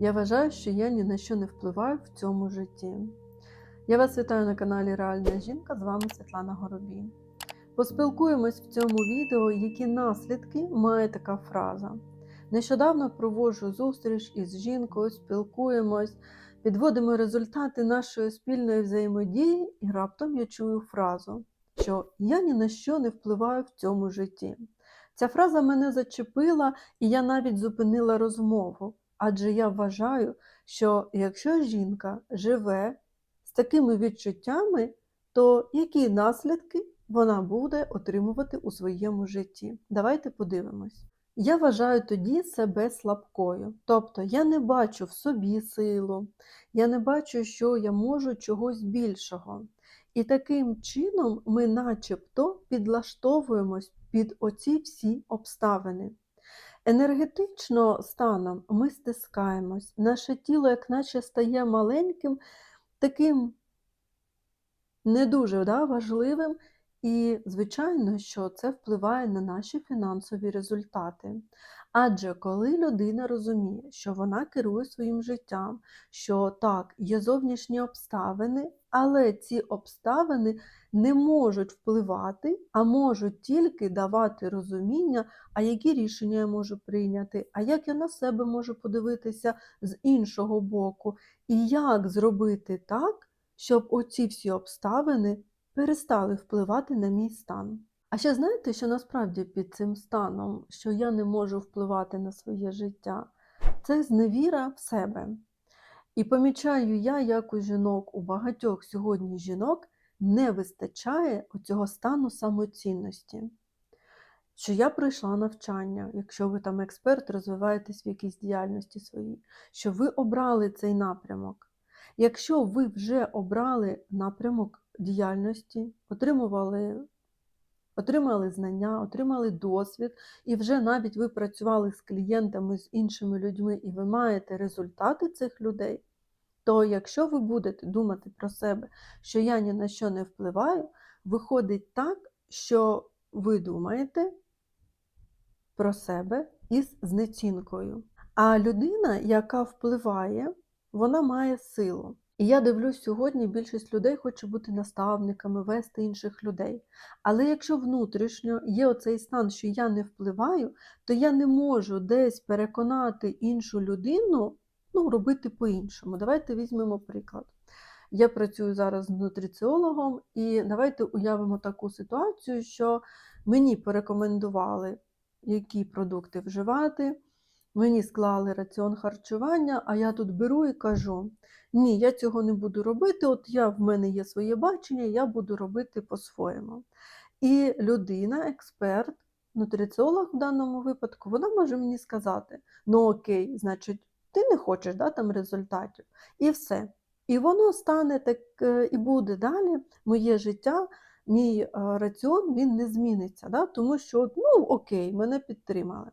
Я вважаю, що я ні на що не впливаю в цьому житті. Я вас вітаю на каналі Реальна жінка. З вами Світлана Горобій. Поспілкуємось в цьому відео, які наслідки має така фраза. Нещодавно проводжу зустріч із жінкою, спілкуємось, підводимо результати нашої спільної взаємодії, і раптом я чую фразу, що я ні на що не впливаю в цьому житті. Ця фраза мене зачепила, і я навіть зупинила розмову. Адже я вважаю, що якщо жінка живе з такими відчуттями, то які наслідки вона буде отримувати у своєму житті? Давайте подивимось. Я вважаю тоді себе слабкою, тобто я не бачу в собі силу, я не бачу, що я можу чогось більшого. І таким чином ми начебто підлаштовуємось під оці всі обставини. Енергетично станом ми стискаємось, наше тіло, як наче стає маленьким, таким не дуже да, важливим, і, звичайно, що це впливає на наші фінансові результати. Адже коли людина розуміє, що вона керує своїм життям, що так, є зовнішні обставини, але ці обставини не можуть впливати, а можуть тільки давати розуміння, а які рішення я можу прийняти, а як я на себе можу подивитися з іншого боку, і як зробити так, щоб оці всі обставини перестали впливати на мій стан. А ще знаєте, що насправді під цим станом, що я не можу впливати на своє життя, це зневіра в себе. І помічаю я, як у жінок, у багатьох сьогодні жінок не вистачає оцього стану самоцінності. Що я пройшла навчання, якщо ви там експерт, розвиваєтесь в якійсь діяльності своїй, що ви обрали цей напрямок. Якщо ви вже обрали напрямок діяльності, отримували, отримали знання, отримали досвід, і вже навіть ви працювали з клієнтами, з іншими людьми, і ви маєте результати цих людей, то якщо ви будете думати про себе, що я ні на що не впливаю, виходить так, що ви думаєте про себе із знецінкою. А людина, яка впливає, вона має силу. І я дивлюсь, сьогодні більшість людей хоче бути наставниками, вести інших людей. Але якщо внутрішньо є оцей стан, що я не впливаю, то я не можу десь переконати іншу людину ну, робити по-іншому. Давайте візьмемо приклад. Я працюю зараз з нутриціологом, і давайте уявимо таку ситуацію, що мені порекомендували, які продукти вживати. Мені склали раціон харчування, а я тут беру і кажу: ні, я цього не буду робити. От я в мене є своє бачення, я буду робити по-своєму. І людина, експерт, нутриціолог в даному випадку, вона може мені сказати: ну окей, значить, ти не хочеш да, там результатів. І все. І воно стане так е, і буде далі. Моє життя, мій е, раціон він не зміниться, да, тому що ну окей, мене підтримали.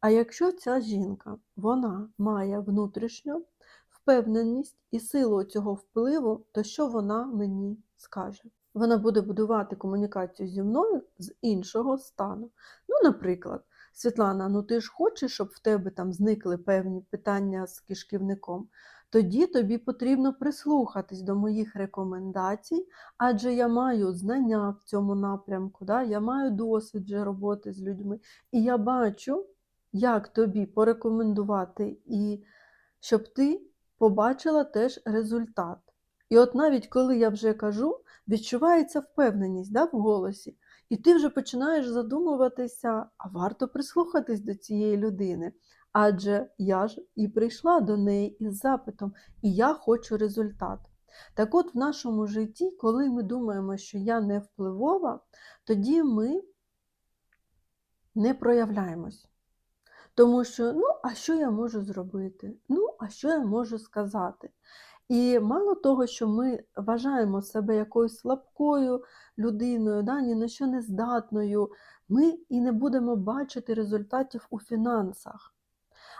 А якщо ця жінка вона має внутрішню впевненість і силу цього впливу, то що вона мені скаже? Вона буде будувати комунікацію зі мною з іншого стану. Ну, наприклад, Світлана, ну ти ж хочеш, щоб в тебе там зникли певні питання з кишківником, тоді тобі потрібно прислухатись до моїх рекомендацій, адже я маю знання в цьому напрямку, да? я маю досвід вже роботи з людьми, і я бачу, як тобі порекомендувати, і щоб ти побачила теж результат. І от навіть коли я вже кажу, відчувається впевненість да, в голосі, і ти вже починаєш задумуватися, а варто прислухатись до цієї людини. Адже я ж і прийшла до неї із запитом, і я хочу результат. Так от в нашому житті, коли ми думаємо, що я не впливова, тоді ми не проявляємось. Тому що, ну, а що я можу зробити? Ну, а що я можу сказати? І мало того, що ми вважаємо себе якоюсь слабкою людиною, да, ні на що не здатною, ми і не будемо бачити результатів у фінансах.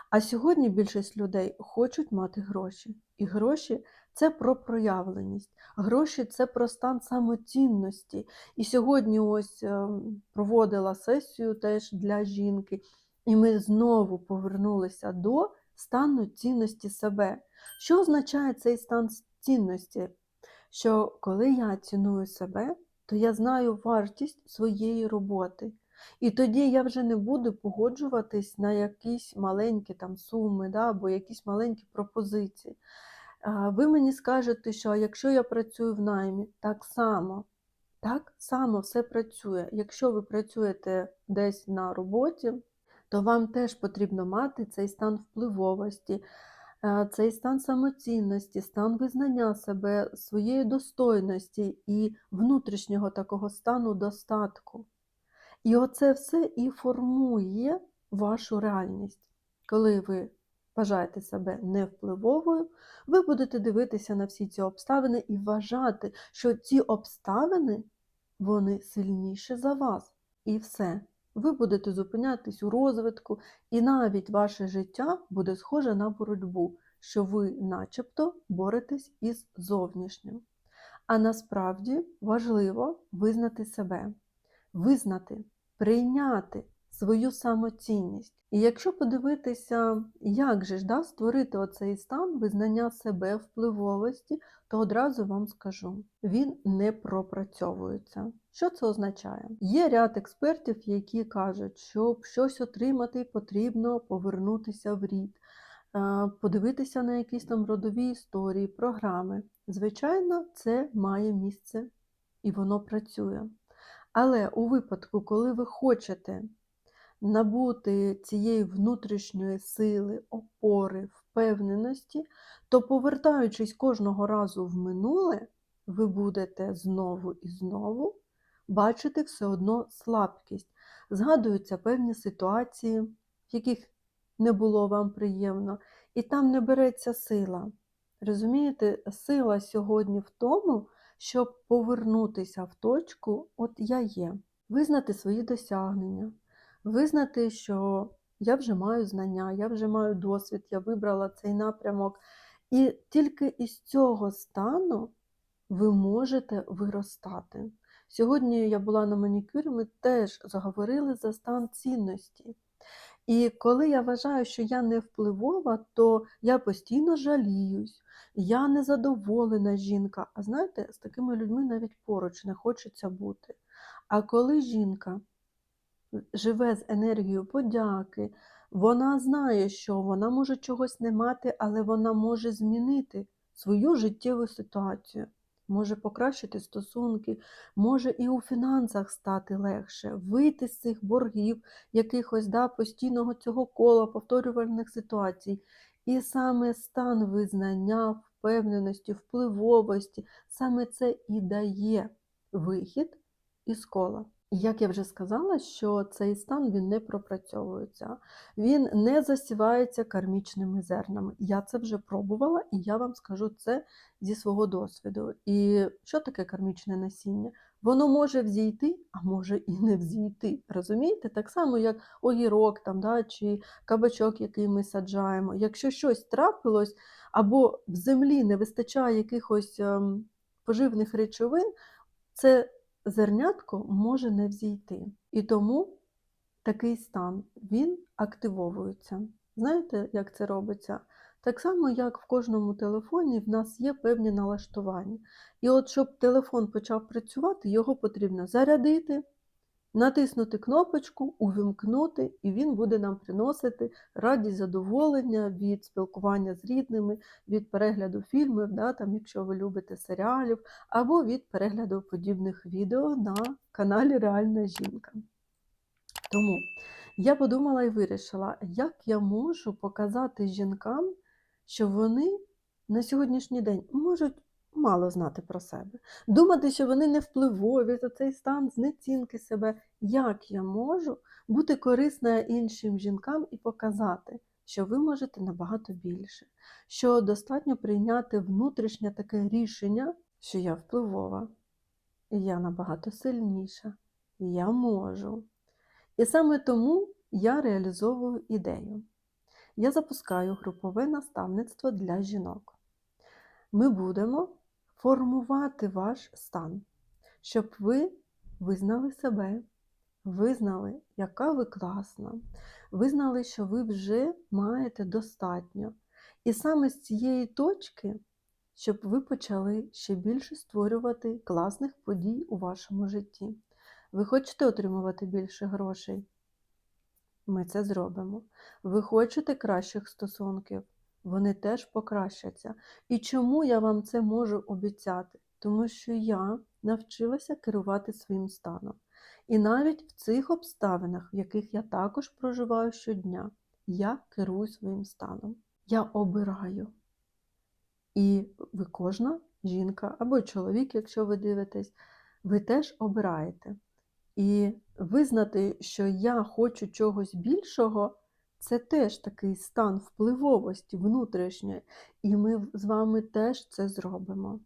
А сьогодні більшість людей хочуть мати гроші. І гроші це про проявленість, гроші це про стан самоцінності. І сьогодні ось ем, проводила сесію теж для жінки. І ми знову повернулися до стану цінності себе. Що означає цей стан цінності? Що коли я ціную себе, то я знаю вартість своєї роботи. І тоді я вже не буду погоджуватись на якісь маленькі там суми да, або якісь маленькі пропозиції. Ви мені скажете, що якщо я працюю в наймі, так само, так само все працює. Якщо ви працюєте десь на роботі, то вам теж потрібно мати цей стан впливовості, цей стан самоцінності, стан визнання себе, своєї достойності і внутрішнього такого стану достатку. І оце все і формує вашу реальність. Коли ви вважаєте себе невпливовою, ви будете дивитися на всі ці обставини і вважати, що ці обставини вони сильніші за вас. І все. Ви будете зупинятись у розвитку, і навіть ваше життя буде схоже на боротьбу, що ви начебто боретесь із зовнішнім. А насправді важливо визнати себе, визнати, прийняти свою самоцінність. І якщо подивитися, як же ж да, створити оцей стан визнання себе впливовості, то одразу вам скажу: він не пропрацьовується. Що це означає? Є ряд експертів, які кажуть, щоб щось отримати, потрібно повернутися в рід, е, подивитися на якісь там родові історії, програми. Звичайно, це має місце і воно працює. Але у випадку, коли ви хочете набути цієї внутрішньої сили, опори, впевненості, то повертаючись кожного разу в минуле, ви будете знову і знову бачити все одно слабкість. Згадуються певні ситуації, в яких не було вам приємно, і там не береться сила. Розумієте, сила сьогодні в тому, щоб повернутися в точку, от я є, визнати свої досягнення, визнати, що я вже маю знання, я вже маю досвід, я вибрала цей напрямок. І тільки із цього стану ви можете виростати. Сьогодні я була на манікюрі, ми теж заговорили за стан цінності. І коли я вважаю, що я не впливова, то я постійно жаліюсь, я незадоволена жінка. А знаєте, з такими людьми навіть поруч не хочеться бути. А коли жінка живе з енергією подяки, вона знає, що вона може чогось не мати, але вона може змінити свою життєву ситуацію, може покращити стосунки, може і у фінансах стати легше, вийти з цих боргів, якихось да, постійного цього кола, повторювальних ситуацій. І саме стан визнання, впевненості, впливовості, саме це і дає вихід із кола. Як я вже сказала, що цей стан він не пропрацьовується, він не засівається кармічними зернами. Я це вже пробувала, і я вам скажу це зі свого досвіду. І що таке кармічне насіння? Воно може взійти, а може і не взійти. Розумієте? Так само, як огірок там, да, чи кабачок, який ми саджаємо. Якщо щось трапилось, або в землі не вистачає якихось ем, поживних речовин, це зернятко може не взійти. І тому такий стан він активовується. Знаєте, як це робиться? Так само, як в кожному телефоні, в нас є певні налаштування. І от щоб телефон почав працювати, його потрібно зарядити, натиснути кнопочку, увімкнути, і він буде нам приносити радість, задоволення від спілкування з рідними, від перегляду фільмів, да, там, якщо ви любите серіалів, або від перегляду подібних відео на каналі Реальна жінка. Тому я подумала і вирішила, як я можу показати жінкам, що вони на сьогоднішній день можуть мало знати про себе, думати, що вони не впливові за цей стан знецінки себе. Як я можу бути корисна іншим жінкам і показати, що ви можете набагато більше, що достатньо прийняти внутрішнє таке рішення, що я впливова, я набагато сильніша, я можу. І саме тому я реалізовую ідею. Я запускаю групове наставництво для жінок. Ми будемо формувати ваш стан, щоб ви визнали себе, визнали, яка ви класна, визнали, що ви вже маєте достатньо. І саме з цієї точки, щоб ви почали ще більше створювати класних подій у вашому житті. Ви хочете отримувати більше грошей? Ми це зробимо. Ви хочете кращих стосунків? Вони теж покращаться. І чому я вам це можу обіцяти? Тому що я навчилася керувати своїм станом. І навіть в цих обставинах, в яких я також проживаю щодня, я керую своїм станом. Я обираю. І ви кожна жінка або чоловік, якщо ви дивитесь, ви теж обираєте. І визнати, що я хочу чогось більшого, це теж такий стан впливовості внутрішньої, і ми з вами теж це зробимо.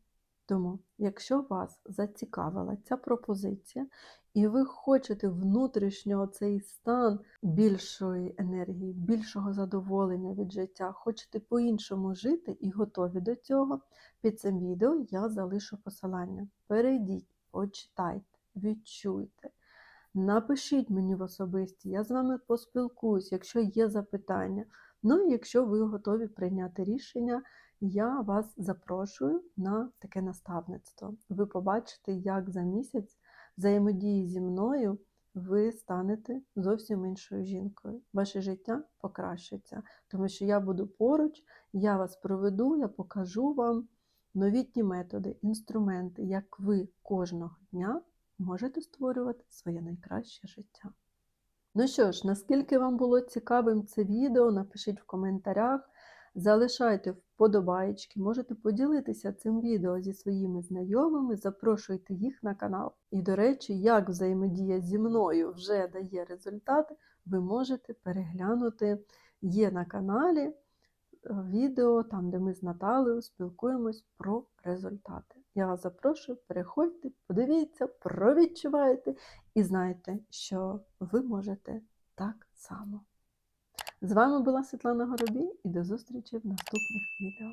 Тому, якщо вас зацікавила ця пропозиція, і ви хочете внутрішньо цей стан більшої енергії, більшого задоволення від життя, хочете по-іншому жити і готові до цього, під цим відео я залишу посилання. Перейдіть, почитайте, відчуйте. Напишіть мені в особисті, я з вами поспілкуюсь, якщо є запитання. Ну і якщо ви готові прийняти рішення, я вас запрошую на таке наставництво. Ви побачите, як за місяць взаємодії зі мною ви станете зовсім іншою жінкою. Ваше життя покращиться, тому що я буду поруч, я вас проведу, я покажу вам новітні методи, інструменти, як ви кожного дня можете створювати своє найкраще життя. Ну що ж, наскільки вам було цікавим це відео, напишіть в коментарях, залишайте вподобайки, можете поділитися цим відео зі своїми знайомими, запрошуйте їх на канал. І, до речі, як взаємодія зі мною вже дає результати, ви можете переглянути є на каналі е, відео, там, де ми з Наталею спілкуємось про результати. Я вас запрошую, переходьте, подивіться, провідчувайте і знайте, що ви можете так само. З вами була Світлана Горобій і до зустрічі в наступних відео.